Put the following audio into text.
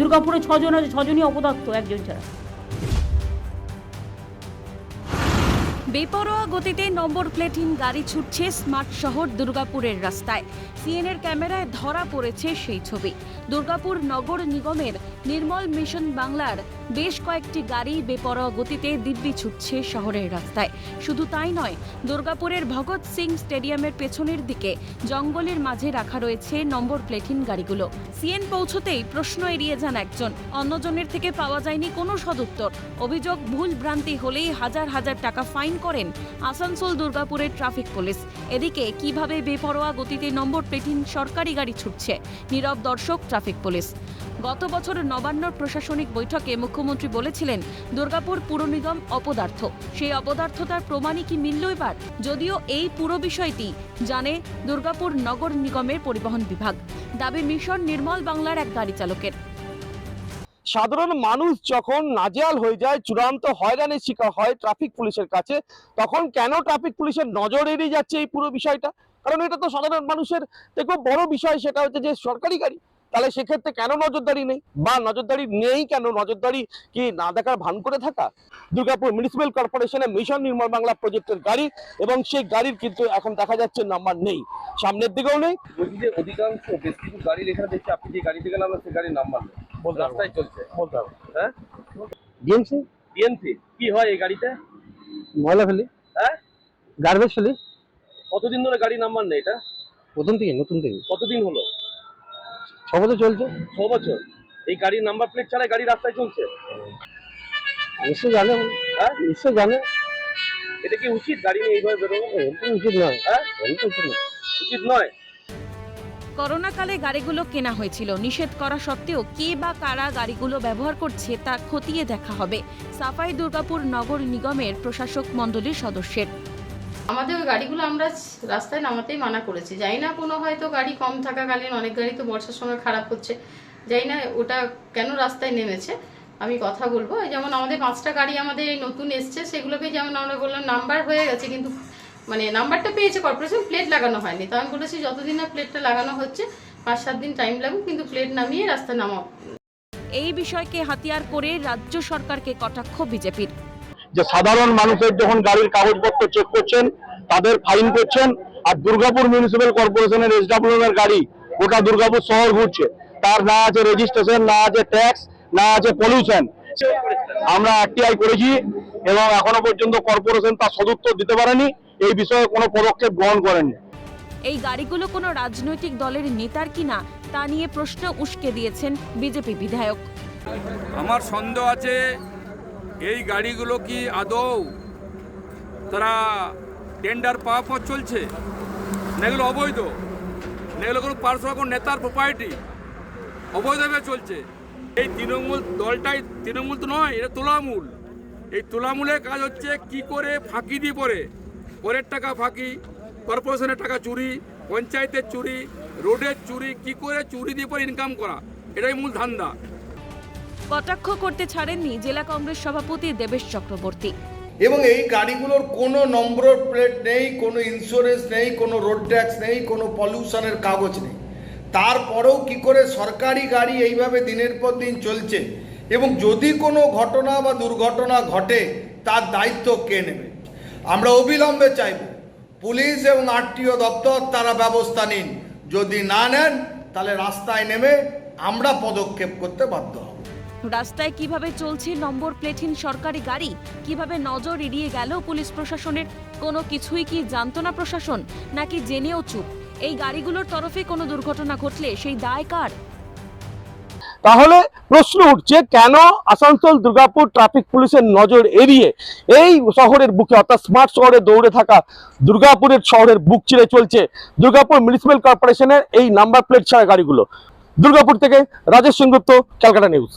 দুর্গাপুরে ছজন আছে ছজনই অপদার্থ একজন ছাড়া। বেপরোয়া গতিতে নম্বর প্লেটহীন গাড়ি ছুটছে স্মার্ট শহর দুর্গাপুরের রাস্তায়। সিএনএর ক্যামেরায় ধরা পড়েছে সেই ছবি। দুর্গাপুর নগর নিগমের নির্মল মিশন বাংলার বেশ কয়েকটি গাড়ি বেপরোয়া গতিতে দিব্যি ছুটছে শহরের রাস্তায়। শুধু তাই নয়, দুর্গাপুরের ভগৎ সিং স্টেডিয়ামের পেছনের দিকে জঙ্গলের মাঝে রাখা রয়েছে নম্বর প্লেটহীন গাড়িগুলো। সিএন পৌঁছতেই প্রশ্ন এড়িয়ে যান একজন। অন্যজনের থেকে পাওয়া যায়নি কোনো সদুত্তর। অভিযোগ ভুল ভ্রান্তি হলেই হাজার হাজার টাকা ফাইন করেন আসানসোল দুর্গাপুরের ট্রাফিক পুলিশ। এদিকে কীভাবে বেপরোয়া গতিতে নম্বর প্লেটহীন সরকারি গাড়ি ছুটছে, নীরব দর্শক, ট্রাফিক পুলিশ। গত বছর নবান্নর প্রশাসনিক বৈঠকে মুখ্যমন্ত্রী বলেছিলেন, দুর্গাপুর পুর নিগম অপদার্থ। সেই অপদার্থতার প্রমাণই কি মিলল এবার? যদিও এই পুরো বিষয়টি জানে দুর্গাপুর নগর নিগমের পরিবহন বিভাগ। দাবি মিশন নির্মল বাংলার এক গাড়ি চালকের সাধারণ মানুষ যখন নাজেয়াল হয়ে যায়, চূড়ান্ত হয়রানির শিকার হয় ট্রাফিক পুলিশের কাছে, তখন কেন ট্রাফিক পুলিশের নজর এড়িয়ে যাচ্ছে এই পুরো বিষয়টা? কারণ এটা তো সাধারণ মানুষের থেকেও বড় বিষয়, সেটা হচ্ছে যে সরকারি গাড়ি। তাহলে সেক্ষেত্রে কেন নজরদারি নেই? বা নজরদারি নেই কেন? নজরদারি কি না দেখার ভান করে থাকা? দুর্গাপুর মিউনিসিপ্যাল কর্পোরেশনের মিশন নির্মল বাংলা প্রজেক্টের গাড়ি এবং সেই গাড়ির কিন্তু এখন দেখা যাচ্ছে নাম্বার নেই। সামনের দিকেও নেই। অধিকাংশ বেশ কিছু গাড়ি লেখা দেখছি, আপনি যে গাড়ি থেকে নামলেন সেই গাড়ির নাম্বার নেই। বলতে রাস্তায় চলছে। বলতে হবে হ্যাঁ? ডিএমসি বিএনপি কি হয় এই গাড়িতে? ময়লা ফেলি। হ্যাঁ? গার্বেজ ফেলি। কতদিন ধরে গাড়ি নাম্বার নেই এটা? প্রথম থেকে নতুন থেকে। কতদিন হলো? ছ বছর চলছে। ছ বছর। এই গাড়ির নাম্বার প্লেট ছাড়া গাড়ি রাস্তায় চলছে? নিশ্চয় জানে। হ্যাঁ? নিশ্চয় জানে। এটা কি উচিত গাড়ি নিয়ে এইভাবে বেরোনো? উচিত নয়। হ্যাঁ? উচিত নয়। উচিত নয়? করোনাকালে গাড়িগুলো কেনা হয়েছিল। নিষেধ করা সত্ত্বেও কে বা কারা গাড়িগুলো ব্যবহার করছে তা খতিয়ে দেখা হবে। সাফাই দুর্গাপুর নগর নিগমের প্রশাসক মণ্ডলীর সদস্যের। আমাদের ওই গাড়িগুলো আমরা রাস্তায় নামাতেই মানা করেছি। যাই না কোনো হয়তো গাড়ি কম থাকাকালীন অনেক গাড়ি তো বর্ষার সময় খারাপ হচ্ছে। যাই না ওটা কেন রাস্তায় নেমেছে, আমি কথা বলব। যেমন আমাদের পাঁচটা গাড়ি আমাদের নতুন এসছে সেগুলোকে যেমন আমরা বললাম, নাম্বার হয়ে গেছে, কিন্তু মানে নাম্বারটা পেয়েছে কর্পোরেশন প্লেট লাগানো হয়নি। তো আমি বলেছি যতদিন না প্লেটটা লাগানো হচ্ছে পাঁচ সাত দিন টাইম লাগুক কিন্তু প্লেট নামিয়ে রাস্তায় নামাও। এই বিষয়কে হাতিয়ার করে রাজ্য সরকারকে কটাক্ষ বিজেপির। যে সাধারণ মানুষের যখন গাড়ির কাগজপত্র চেক করছেন তাদের ফাইন করছেন আর দুর্গাপুর মিউনিসিপ্যাল কর্পোরেশনের এসডাব্লিউ এর গাড়ি গোটা দুর্গাপুর শহর ঘুরছে। তার না আছে রেজিস্ট্রেশন না আছে ট্যাক্স না আছে পলিউশন আমরা আরটিআই করেছি এবং এখনও পর্যন্ত কর্পোরেশন তার সদুত্তর দিতে পারেনি। এই বিষয়ে কোনো পদক্ষেপ গ্রহণ করেনি এই গাড়িগুলো কোনো রাজনৈতিক দলের নেতার কিনা তা নিয়ে প্রশ্ন উস্কে দিয়েছেন বিজেপি বিধায়ক। আমার সন্দেহ আছে এই গাড়িগুলো কি আদৌ তারা টেন্ডার পাওয়া পর চলছে? না এগুলো অবৈধ? না এগুলো কোনো পার্সোনাল কোনো নেতার প্রপার্টি অবৈধভাবে চলছে। এই তৃণমূল দলটাই তৃণমূল তো নয় এটা তোলামূল। এই তোলামূলের কাজ হচ্ছে কি করে ফাঁকি দিয়ে পড়ে? পরের টাকা ফাঁকি কর্পোরেশনের টাকা চুরি পঞ্চায়েতের চুরি রোডের চুরি কি করে চুরি দিয়ে পরে ইনকাম করা? এটাই মূল ধান্দা। কটাক্ষ করতে ছাড়েননি জেলা কংগ্রেস সভাপতি দেবেশ চক্রবর্তী। এবং এই গাড়িগুলোর কোনো নম্বর প্লেট নেই কোনো ইন্স্যুরেন্স নেই কোনো রোড ট্যাক্স নেই কোনো পলিউশনের কাগজ নেই। তারপরেও কি করে সরকারি গাড়ি এইভাবে দিনের পর দিন চলছে? এবং যদি কোনো ঘটনা বা দুর্ঘটনা ঘটে তার দায়িত্ব কে নেবে? আমরা অবিলম্বে চাইব, পুলিশ এবং আরটিও দপ্তর তারা ব্যবস্থা নিন। যদি না নেন, তাহলে রাস্তায় নেমে আমরা পদক্ষেপ করতে বাধ্য হব। রাস্তায় কীভাবে চলছে নম্বর প্লেটহীন সরকারি গাড়ি, কীভাবে নজর এড়িয়ে গেল পুলিশ প্রশাসনের, কোনো কিছুই কি জানতো না প্রশাসন, নাকি জেনেও চুপ? এই গাড়িগুলোর তরফে কোনো দুর্ঘটনা ঘটলে সেই দায় কার? তাহলে প্রশ্ন উঠছে, কেন আসানসোল, দুর্গাপুর ট্রাফিক পুলিশের নজর এড়িয়ে এই শহরের বুকে, অর্থাৎ স্মার্ট শহরে দৌড়ে থাকা দুর্গাপুরের শহরের বুক চিরে চলছে দুর্গাপুর মিউনিসিপ্যাল কর্পোরেশনের এই নাম্বার প্লেট ছাড়া গাড়িগুলো। দুর্গাপুর থেকে রাজেশ সেনগুপ্ত, ক্যালকাটা নিউজ